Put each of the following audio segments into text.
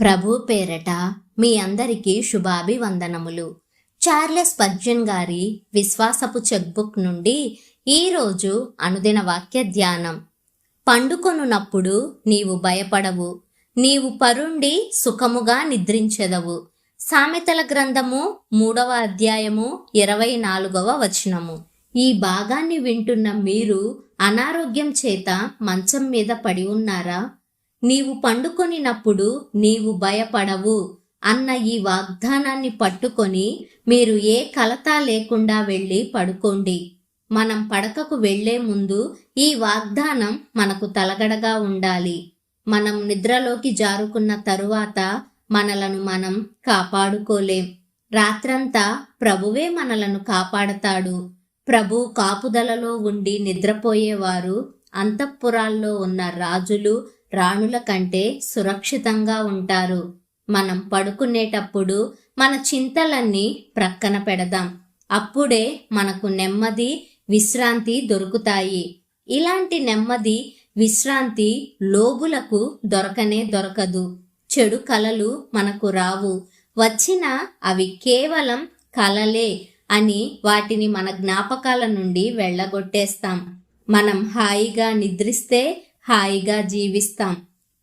ప్రభు పేరట మీ అందరికీ శుభాభివందనములు. చార్లెస్ పర్జన్ గారి విశ్వాసపు చెక్బుక్ నుండి ఈరోజు అనుదిన వాక్య ధ్యానం. పండుకొనున్నప్పుడు నీవు భయపడవు నీవు పరుండి సుఖముగా నిద్రించెదవు. సామెతల గ్రంథము మూడవ అధ్యాయము ఇరవై నాలుగవ వచనము. ఈ భాగాన్ని వింటున్న మీరు అనారోగ్యం చేత మంచం మీద పడి ఉన్నారా? నీవు పండుకొనినప్పుడు నీవు భయపడవు అన్న ఈ వాగ్దానాన్ని పట్టుకొని మీరు ఏ కలత లేకుండా వెళ్ళి పడుకోండి. మనం పడకకు వెళ్ళే ముందు ఈ వాగ్దానం మనకు తలగడగా ఉండాలి. మనం నిద్రలోకి జారుకున్న తరువాత మనలను మనం కాపాడుకోలేం. రాత్రంతా ప్రభువే మనలను కాపాడతాడు. ప్రభు కాపుదలలో ఉండి నిద్రపోయేవారు అంతఃపురాల్లో ఉన్న రాజులు రాణుల కంటే సురక్షితంగా ఉంటారు. మనం పడుకునేటప్పుడు మన చింతలన్నీ ప్రక్కన పెడదాం. అప్పుడే మనకు నెమ్మది విశ్రాంతి దొరుకుతాయి. ఇలాంటి నెమ్మది విశ్రాంతి లోబులకు దొరకనే దొరకదు. చెడు కలలు మనకు రావు. వచ్చిన అవి కేవలం కలలే అని వాటిని మన జ్ఞాపకాల నుండి వెళ్ళగొట్టేస్తాం. మనం హాయిగా నిద్రిస్తే హాయిగా జీవిస్తాం.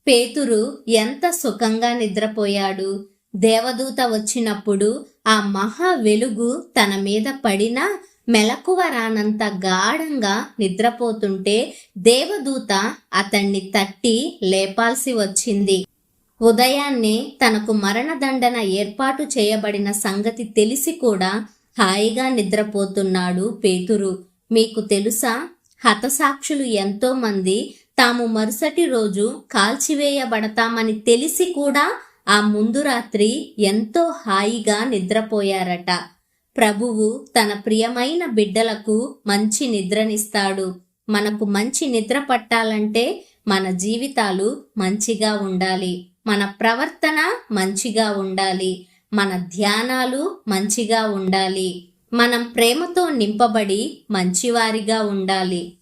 పేతురు ఎంత సుఖంగా నిద్రపోయాడు. దేవదూత వచ్చినప్పుడు ఆ మహా వెలుగు తన మీద పడినా మెలకువ రానంత గాఢంగా నిద్రపోతుంటే దేవదూత అతన్ని తట్టి లేపాల్సి వచ్చింది. ఉదయాన్నే తనకు మరణదండన ఏర్పాటు చేయబడిన సంగతి తెలిసి కూడా హాయిగా నిద్రపోతున్నాడు పేతురు. మీకు తెలుసా? హతసాక్షులు ఎంతోమంది తాము మరుసటి రోజు కాల్చివేయబడతామని తెలిసి కూడా ఆ ముందు రాత్రి ఎంతో హాయిగా నిద్రపోయారట. ప్రభువు తన ప్రియమైన బిడ్డలకు మంచి నిద్రనిస్తాడు. మనకు మంచి నిద్ర పట్టాలంటే మన జీవితాలు మంచిగా ఉండాలి. మన ప్రవర్తన మంచిగా ఉండాలి. మన ధ్యానాలు మంచిగా ఉండాలి. మనం ప్రేమతో నింపబడి మంచివారిగా ఉండాలి.